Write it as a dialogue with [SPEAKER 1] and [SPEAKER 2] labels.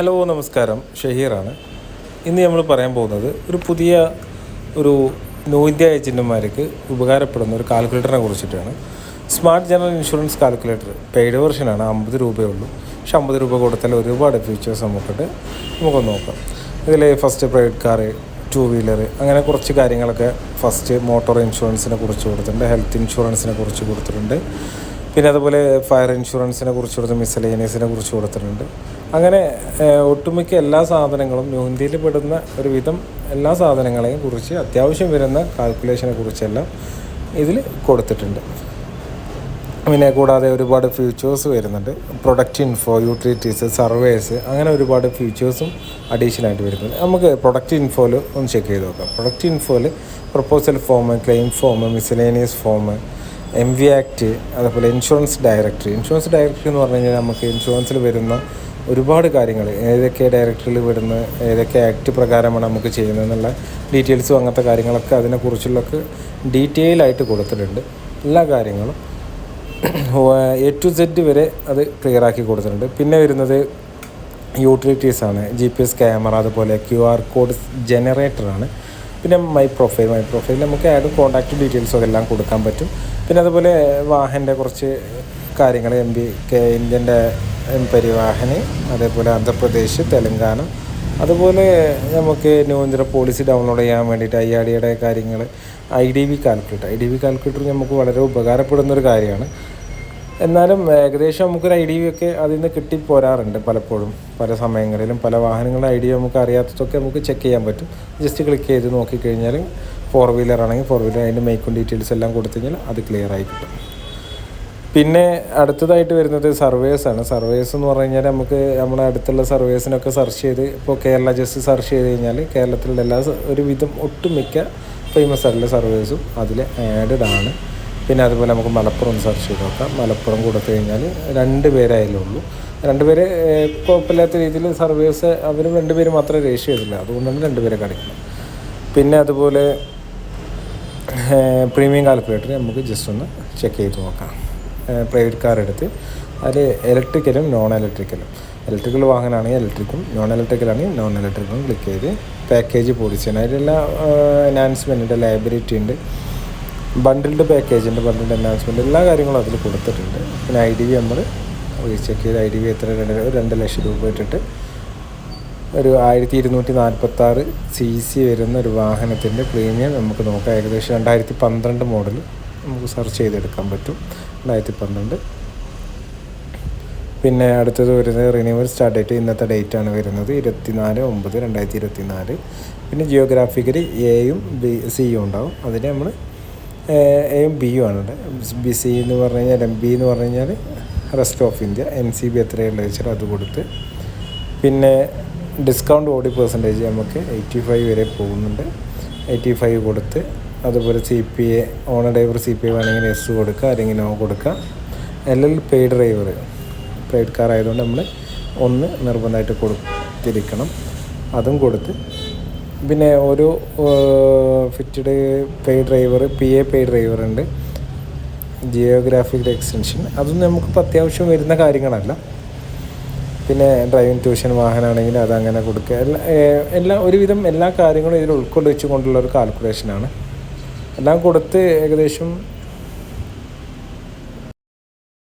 [SPEAKER 1] Hello നമസ്കാരം. ഷഹീറാണ്. ഇന്ന് നമ്മൾ പറയാൻ പോകുന്നത് ഒരു പുതിയ ഒരു ന്യൂ ഇന്ത്യ ഏജന്റുമാർക്ക് ഉപകാരപ്പെടുന്ന ഒരു കാൽക്കുലേറ്ററിനെ കുറിച്ചിട്ടാണ്. Smart general insurance calculator paid വെർഷനാണ് അമ്പത് രൂപയുള്ളൂ പക്ഷെ അമ്പത് രൂപ കൊടുത്താൽ ഒരുപാട് ഫീച്ചേഴ്സ് നമുക്കുണ്ട്. നമുക്കൊന്ന് നോക്കാം. ഇതിൽ first private car two wheeler അങ്ങനെ കുറച്ച് കാര്യങ്ങളൊക്കെ ഫസ്റ്റ് മോട്ടോർ ഇൻഷുറൻസിനെ കുറിച്ച് കൊടുത്തിട്ടുണ്ട് ഹെൽത്ത് ഇൻഷുറൻസിനെ കുറിച്ച് കൊടുത്തിട്ടുണ്ട്. പിന്നെ അതുപോലെ ഫയർ ഇൻഷുറൻസിനെ കുറിച്ച് കൊടുത്ത് മിസലേനിയസിനെ കുറിച്ച് കൊടുത്തിട്ടുണ്ട്. അങ്ങനെ ഒട്ടുമിക്ക എല്ലാ സാധനങ്ങളും ന്യൂന്തിയിൽ പെടുന്ന ഒരുവിധം എല്ലാ സാധനങ്ങളെയും കുറിച്ച് അത്യാവശ്യം വരുന്ന കാൽക്കുലേഷനെ കുറിച്ചെല്ലാം ഇതിൽ കൊടുത്തിട്ടുണ്ട്. പിന്നെ കൂടാതെ ഒരുപാട് ഫീച്ചേഴ്സ് വരുന്നുണ്ട്. പ്രൊഡക്റ്റ് ഇൻഫോ യൂട്ടിലിറ്റീസ് സർവേസ് അങ്ങനെ ഒരുപാട് ഫീച്ചേഴ്സും അഡീഷണലായിട്ട് വരുന്നുണ്ട്. നമുക്ക് പ്രൊഡക്റ്റ് ഇൻഫോയിൽ ഒന്ന് ചെക്ക് ചെയ്ത് നോക്കാം. Product ഇൻഫോയിൽ proposal form claim form miscellaneous form M V act അതുപോലെ ഇൻഷുറൻസ് ഡയറക്ടറി ഇൻഷുറൻസ് ഡയറക്ടറി എന്ന് പറഞ്ഞു കഴിഞ്ഞാൽ നമുക്ക് ഇൻഷുറൻസിൽ വരുന്ന ഒരുപാട് കാര്യങ്ങൾ. ഏതൊക്കെ ഡയറക്ടറിൽ വരുന്ന ഏതൊക്കെ ആക്ട് പ്രകാരമാണ് നമുക്ക് ചെയ്യുന്നത് എന്നുള്ള ഡീറ്റെയിൽസും അങ്ങനത്തെ കാര്യങ്ങളൊക്കെ അതിനെക്കുറിച്ചുള്ളൊക്കെ ഡീറ്റെയിൽ ആയിട്ട് കൊടുത്തിട്ടുണ്ട്. എല്ലാ കാര്യങ്ങളും എ ടു സെഡ് വരെ അത് ക്ലിയർ ആക്കി കൊടുത്തിട്ടുണ്ട്. പിന്നെ വരുന്നത് യൂട്ടിലിറ്റീസാണ് ജി പി എസ് ക്യാമറ അതുപോലെ ക്യു ആർ കോഡ് ജനറേറ്ററാണ് പിന്നെ മൈ പ്രൊഫൈൽ മൈ പ്രൊഫൈലിൽ നമുക്ക് ആഡ് കോൺടാക്റ്റ് ഡീറ്റെയിൽസും എല്ലാം കൊടുക്കാൻ പറ്റും. പിന്നെ അതുപോലെ വാഹന്റെ കുറച്ച് കാര്യങ്ങൾ എം ബി കെ ഇന്ത്യന്റെ പരിവാഹന് അതേപോലെ ആന്ധ്രാപ്രദേശ് തെലങ്കാന. അതുപോലെ നമുക്ക് ന്യൂന്ദ്ര പോളിസി ഡൗൺലോഡ് ചെയ്യാൻ വേണ്ടിയിട്ട് ഐ ആർ ഡിയുടെ കാര്യങ്ങൾ I D B calculator I D B calculator നമുക്ക് വളരെ ഉപകാരപ്പെടുന്ന ഒരു കാര്യമാണ്. എന്നാലും ഏകദേശം നമുക്കൊരു ഐഡിയ ഒക്കെ അതിൽ നിന്ന് കിട്ടിപ്പോരാറുണ്ട് പലപ്പോഴും. പല സമയങ്ങളിലും പല വാഹനങ്ങളുടെ ഐഡിയ നമുക്ക് അറിയാത്തതൊക്കെ നമുക്ക് ചെക്ക് ചെയ്യാൻ പറ്റും. ജസ്റ്റ് ക്ലിക്ക് ചെയ്ത് നോക്കിക്കഴിഞ്ഞാൽ ഫോർ വീലർ ആണെങ്കിൽ ഫോർ വീലർ അതിന്റെ മേക്കും ഡീറ്റെയിൽസ് എല്ലാം കൊടുത്തു കഴിഞ്ഞാൽ അത് ക്ലിയർ ആയി കിട്ടും. പിന്നെ അടുത്തതായിട്ട് വരുന്നത് സർവേസ് ആണ്. സർവേസ് എന്ന് പറഞ്ഞു കഴിഞ്ഞാൽ നമുക്ക് നമ്മുടെ അടുത്തുള്ള സർവേസിനൊക്കെ സെർച്ച് ചെയ്ത് ഇപ്പോൾ കേരള ജസ്റ്റ് സെർച്ച് ചെയ്ത് കഴിഞ്ഞാൽ കേരളത്തിലുള്ള എല്ലാ ഒരുവിധം ഒട്ടുമിക്ക ഫേമസ് ആയിട്ടുള്ള സർവേസും അതിൽ ആഡഡ് ആണ്. പിന്നെ അതുപോലെ നമുക്ക് മലപ്പുറം സെർച്ച് ചെയ്ത് നോക്കാം. മലപ്പുറം കൊടുത്തു കഴിഞ്ഞാൽ രണ്ട് പേരായാലേ ഉള്ളൂ. രണ്ട് പേര് ഏഹ്, കുഴപ്പമില്ലാത്ത രീതിയിൽ സർവീസ് അവർ രണ്ട് പേര് മാത്രമേ രജിസ്റ്റർ ചെയ്തില്ല അതുകൊണ്ടാണ് രണ്ട് പേരെ കാണിക്കുന്നത് പിന്നെ അതുപോലെ പ്രീമിയം കാൽക്കുലേറ്റർ നമുക്ക് ജസ്റ്റ് ഒന്ന് ചെക്ക് ചെയ്ത് നോക്കാം. പ്രൈവറ്റ് കാർ എടുത്ത് അതിൽ ഇലക്ട്രിക്കലും നോൺ ഇലക്ട്രിക്കലും ഇലക്ട്രിക്കൽ വാങ്ങാനാണെങ്കിൽ ഇലക്ട്രിക്കും നോൺ ഇലക്ട്രിക്കലാണെങ്കിൽ നോൺ ഇലക്ട്രിക്കും ക്ലിക്ക് ചെയ്ത് പാക്കേജ് പോളിസിയാണ് അതിലെല്ലാം എൻഹാൻസ്മെന്റ് ഉണ്ട് ലൈബ്രറ്റി ഉണ്ട്. ബണ്ടിൽഡ് പാക്കേജിന്റെ ബണ്ടിൽഡ് എനാൻസ്മെന്റ് എല്ലാ കാര്യങ്ങളും അതിൽ കൊടുത്തിട്ടുണ്ട്. പിന്നെ ഐ ഡി വി നമ്മൾ ചെക്ക് ചെയ്ത് ഐ ഡി വി എത്ര രണ്ട് രണ്ട് ലക്ഷം രൂപ ഇട്ടിട്ട് ഒരു ആയിരത്തി ഇരുന്നൂറ്റി നാൽപ്പത്തി ആറ് സി സി വരുന്ന ഒരു വാഹനത്തിന്റെ പ്രീമിയം നമുക്ക് നോക്കാം. ഏകദേശം രണ്ടായിരത്തി പന്ത്രണ്ട് മോഡൽ നമുക്ക് സെർച്ച് ചെയ്തെടുക്കാൻ പറ്റും. രണ്ടായിരത്തി പന്ത്രണ്ട് പിന്നെ അടുത്തത് വരുന്നത് റിന്യൂവൽ സ്റ്റാർട്ട് ഡേറ്റ് ഇന്നത്തെ ഡേറ്റ് ആണ് വരുന്നത്. ഇരുപത്തിനാല് ഒമ്പത് രണ്ടായിരത്തി ഇരുപത്തി നാല് പിന്നെ ജിയോഗ്രാഫിക്കലി എയും ബി സിയും ഉണ്ടാവും. അതിനെ നമ്മൾ എയും ബിയും ആണ്. ബി സി എന്ന് പറഞ്ഞു കഴിഞ്ഞാൽ എം ബി എന്ന് പറഞ്ഞു കഴിഞ്ഞാൽ rest of India N C B എത്രയുള്ള വെച്ചാൽ അത് കൊടുത്ത്. പിന്നെ ഡിസ്കൗണ്ട് ഓടി പെർസെന്റേജ് നമുക്ക് എയ്റ്റി ഫൈവ് വരെ പോകുന്നുണ്ട്. എയ്റ്റി ഫൈവ് കൊടുത്ത് അതുപോലെ C P A owner driver C P A വേണമെങ്കിൽ എസ് കൊടുക്കുക അല്ലെങ്കിൽ നോ കൊടുക്കുക L L paid driver paid car ആയതുകൊണ്ട് നമ്മൾ ഒന്ന് നിർബന്ധമായിട്ട് കൊടുത്തിരിക്കണം. അതും കൊടുത്ത് പിന്നെ ഒരു fitted pay driver P A pay driver ഉണ്ട്. ജിയോഗ്രാഫിക് എക്സ്റ്റൻഷൻ അതൊന്നും നമുക്കിപ്പോൾ അത്യാവശ്യം വരുന്ന കാര്യങ്ങളല്ല. പിന്നെ ഡ്രൈവിംഗ് ട്യൂഷൻ വാഹനമാണെങ്കിൽ അതങ്ങനെ കൊടുക്കുക. എല്ലാ എല്ലാ ഒരുവിധം എല്ലാ കാര്യങ്ങളും ഇതിൽ ഉൾക്കൊള്ളിച്ചു കൊണ്ടുള്ള ഒരു കാൽക്കുലേഷനാണ് എല്ലാം കൊടുത്ത് ഏകദേശം